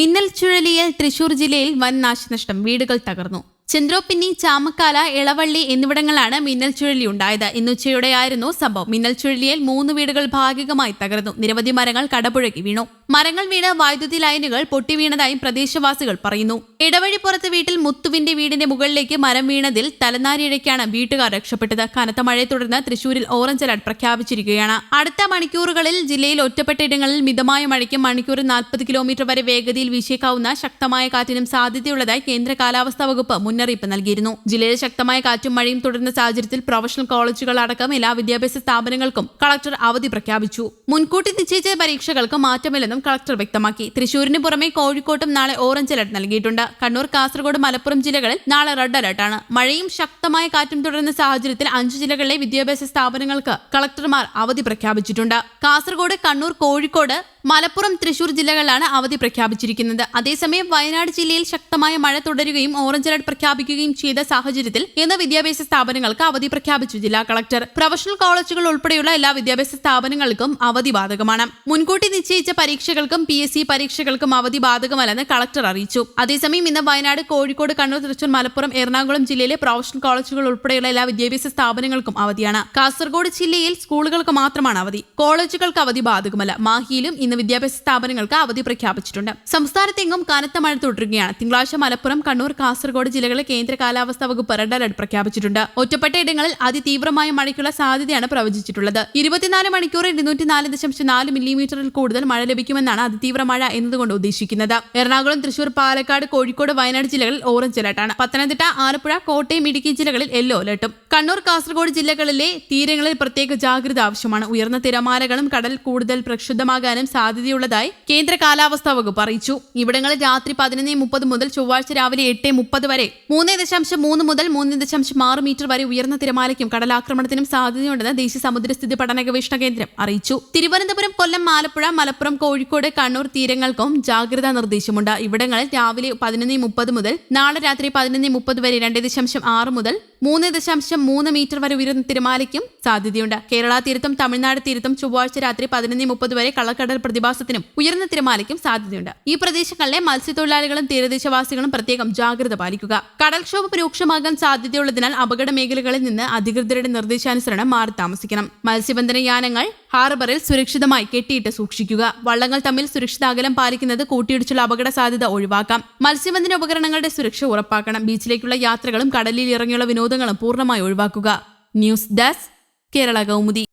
മിന്നൽ ചുഴലിയിൽ തൃശൂർ ജില്ലയിൽ വൻ നാശനഷ്ടം. വീടുകൾ തകർന്നു. ചന്ദ്രോപ്പിന്നി ചാമക്കാല ഇളവള്ളി എന്നിവിടങ്ങളാണ് മിന്നൽ ചുഴലി ഉണ്ടായത്. ഇന്നുച്ചയോടെയായിരുന്നു സംഭവം. മിന്നൽ ചുഴലിയിൽ മൂന്ന് വീടുകൾ ഭാഗികമായി തകർന്നു. നിരവധി മരങ്ങൾ കടപുഴകി വീണു. മരങ്ങൾ വീണ് വൈദ്യുതി ലൈനുകൾ പൊട്ടിവീണതായും പ്രദേശവാസികൾ പറയുന്നു. ഇടവഴിപ്പുറത്ത് വീട്ടിൽ മുത്തുവിന്റെ വീടിന്റെ മുകളിലേക്ക് മരം വീണതിൽ തലനാരിഴയ്ക്കാണ് വീട്ടുകാർ രക്ഷപ്പെട്ടത്. കനത്ത മഴയെ തുടർന്ന് തൃശൂരിൽ ഓറഞ്ച് അലർട്ട് പ്രഖ്യാപിച്ചിരിക്കുകയാണ്. അടുത്ത മണിക്കൂറുകളിൽ ജില്ലയിൽ ഒറ്റപ്പെട്ട ഇടങ്ങളിൽ മിതമായ മഴയ്ക്കും മണിക്കൂറിൽ നാൽപ്പത് കിലോമീറ്റർ വരെ വേഗതയിൽ വീശേക്കാവുന്ന ശക്തമായ കാറ്റിനും സാധ്യതയുള്ളതായി കേന്ദ്ര കാലാവസ്ഥാ വകുപ്പ് മുന്നറിയിപ്പ് നൽകിയിരുന്നു. ജില്ലയിൽ ശക്തമായ കാറ്റും മഴയും തുടരുന്ന സാഹചര്യത്തിൽ പ്രൊഫഷണൽ കോളേജുകൾ അടക്കം എല്ലാ വിദ്യാഭ്യാസ സ്ഥാപനങ്ങൾക്കും കളക്ടർ അവധി പ്രഖ്യാപിച്ചു. മുൻകൂട്ടി നിശ്ചയിച്ച പരീക്ഷകൾക്ക് മാറ്റമില്ലെന്നും കളക്ടർ വ്യക്തമാക്കി. തൃശൂരിന് പുറമെ കോഴിക്കോട്ടും നാളെ ഓറഞ്ച് അലർട്ട് നൽകിയിട്ടുണ്ട്. കണ്ണൂർ കാസർഗോഡ് മലപ്പുറം ജില്ലകളിൽ നാളെ റെഡ് അലർട്ടാണ്. മഴയും ശക്തമായ കാറ്റും തുടരുന്ന സാഹചര്യത്തിൽ അഞ്ച് ജില്ലകളിലെ വിദ്യാഭ്യാസ സ്ഥാപനങ്ങൾക്ക് കളക്ടർമാർ അവധി പ്രഖ്യാപിച്ചിട്ടുണ്ട്. കാസർഗോഡ് കണ്ണൂർ കോഴിക്കോട് മലപ്പുറം തൃശൂർ ജില്ലകളിലാണ് അവധി പ്രഖ്യാപിച്ചിരിക്കുന്നത്. അതേസമയം വയനാട് ജില്ലയിൽ ശക്തമായ മഴ തുടരുകയും ഓറഞ്ച് അലർട്ട് പ്രഖ്യാപിക്കുകയും ചെയ്ത സാഹചര്യത്തിൽ ഇന്ന് വിദ്യാഭ്യാസ സ്ഥാപനങ്ങൾക്ക് അവധി പ്രഖ്യാപിച്ചു ജില്ലാ കളക്ടർ. പ്രൊഫഷണൽ കോളേജുകൾ ഉൾപ്പെടെയുള്ള എല്ലാ വിദ്യാഭ്യാസ സ്ഥാപനങ്ങൾക്കും അവധി ബാധകമാണ്. മുൻകൂട്ടി നിശ്ചയിച്ച പരീക്ഷകൾക്കും പി എസ് സി പരീക്ഷകൾക്കും അവധി ബാധകമല്ലെന്ന് കളക്ടർ അറിയിച്ചു. അതേസമയം ഇന്ന് വയനാട് കോഴിക്കോട് കണ്ണൂർ തൃശൂർ മലപ്പുറം എറണാകുളം ജില്ലയിലെ പ്രൊഫഷണൽ കോളേജുകൾ ഉൾപ്പെടെയുള്ള എല്ലാ വിദ്യാഭ്യാസ സ്ഥാപനങ്ങൾക്കും അവധിയാണ്. കാസർഗോഡ് ജില്ലയിൽ സ്കൂളുകൾക്ക് മാത്രമാണ് അവധി. കോളേജുകൾക്ക് അവധി ബാധകമല്ല. മാഹിയിലും ഇന്ന് വിദ്യാഭ്യാസ സ്ഥാപനങ്ങൾക്ക് അവധി പ്രഖ്യാപിച്ചിട്ടുണ്ട്. സംസ്ഥാനത്തെങ്ങും കനത്ത മഴ തുടരുകയാണ്. തിങ്കളാഴ്ച മലപ്പുറം കണ്ണൂർ കാസർഗോഡ് ജില്ലകളിലെ കേന്ദ്ര കാലാവസ്ഥാ വകുപ്പ് റെഡ് അലർട്ട് പ്രഖ്യാപിച്ചിട്ടുണ്ട്. ഒറ്റപ്പെട്ട ഇടങ്ങളിൽ അതിതീവ്രമായ മഴയ്ക്കുള്ള സാധ്യതയാണ് പ്രവചിച്ചിട്ടുള്ളത്. ഇരുപത്തിനാല് മണിക്കൂർ ഇരുന്നൂറ്റി ദശാംശം നാല് മില്ലിമീറ്ററിൽ കൂടുതൽ മഴ ലഭിക്കുമെന്നാണ് അതിതീവ്ര മഴ എന്നതുകൊണ്ട് ഉദ്ദേശിക്കുന്നത്. എറണാകുളം തൃശൂർ പാലക്കാട് കോഴിക്കോട് വയനാട് ജില്ലകളിൽ ഓറഞ്ച് അലർട്ടാണ് പത്തനംതിട്ട ആലപ്പുഴ കോട്ടയം ഇടുക്കി ജില്ലകളിൽ യെല്ലോ അലർട്ടും. കണ്ണൂർ കാസർഗോഡ് ജില്ലകളിലെ തീരങ്ങളിൽ പ്രത്യേക ജാഗ്രത ആവശ്യമാണ്. ഉയർന്ന തിരമാലകളും കടൽ കൂടുതൽ പ്രക്ഷുബ്ധമാകാനും സാധ്യതയുള്ളതായി കേന്ദ്ര കാലാവസ്ഥാ വകുപ്പ് അറിയിച്ചു. ഇവിടങ്ങളിൽ രാത്രി പതിനൊന്ന് മുപ്പത് മുതൽ ചൊവ്വാഴ്ച രാവിലെ എട്ട് മുപ്പത് വരെ മൂന്ന് ദശാംശം മൂന്ന് മുതൽ മൂന്ന് ദശാംശം ആറ് മീറ്റർ വരെ ഉയർന്ന തിരമാലയ്ക്കും കടലാക്രമണത്തിനും സാധ്യതയുണ്ടെന്ന് ദേശീയ സമുദ്രസ്ഥിതി പഠന ഗവേഷണ കേന്ദ്രം അറിയിച്ചു. തിരുവനന്തപുരം കൊല്ലം ആലപ്പുഴ മലപ്പുറം കോഴിക്കോട് കണ്ണൂർ തീരങ്ങൾക്കും ജാഗ്രതാ നിർദ്ദേശമുണ്ട്. ഇവിടങ്ങളിൽ രാവിലെ പതിനൊന്ന് മുപ്പത് മുതൽ നാളെ രാത്രി പതിനൊന്ന് മുപ്പത് വരെ രണ്ട് ദശാംശം ആറ് മുതൽ മൂന്ന് ദശാംശം മൂന്ന് മീറ്റർ വരെ ഉയർന്ന തിരമാലയ്ക്കും സാധ്യതയുണ്ട്. കേരള തീരത്തും തമിഴ്നാട് തീരത്തും ചൊവ്വാഴ്ച രാത്രി പതിനൊന്ന് മുപ്പത് വരെ കള്ളക്കടൽ പ്രതിഭാസത്തിനും ഉയർന്ന തിരമാലയ്ക്കും സാധ്യതയുണ്ട്. ഈ പ്രദേശങ്ങളിലെ മത്സ്യത്തൊഴിലാളികളും തീരദേശവാസികളും പ്രത്യേകം ജാഗ്രത പാലിക്കുക. കടൽക്ഷോഭം രൂക്ഷമാകാൻ സാധ്യതയുള്ളതിനാൽ അപകട മേഖലകളിൽ നിന്ന് അധികൃതരുടെ നിർദ്ദേശാനുസരണം മാറി താമസിക്കണം. മത്സ്യബന്ധന യാനങ്ങൾ ഹാർബറിൽ സുരക്ഷിതമായി കെട്ടിയിട്ട് സൂക്ഷിക്കുക. വള്ളങ്ങൾ തമ്മിൽ സുരക്ഷിത അകലം പാലിക്കുന്നത് കൂട്ടിയിടിച്ചുള്ള അപകട സാധ്യത ഒഴിവാക്കാം. മത്സ്യബന്ധന ഉപകരണങ്ങളുടെ സുരക്ഷ ഉറപ്പാക്കണം. ബീച്ചിലേക്കുള്ള യാത്രകളും കടലിൽ ഇറങ്ങിയുള്ള വിനോദങ്ങളും പൂർണമായി ഒഴിവാക്കുക. News desk Kerala Kaumudi.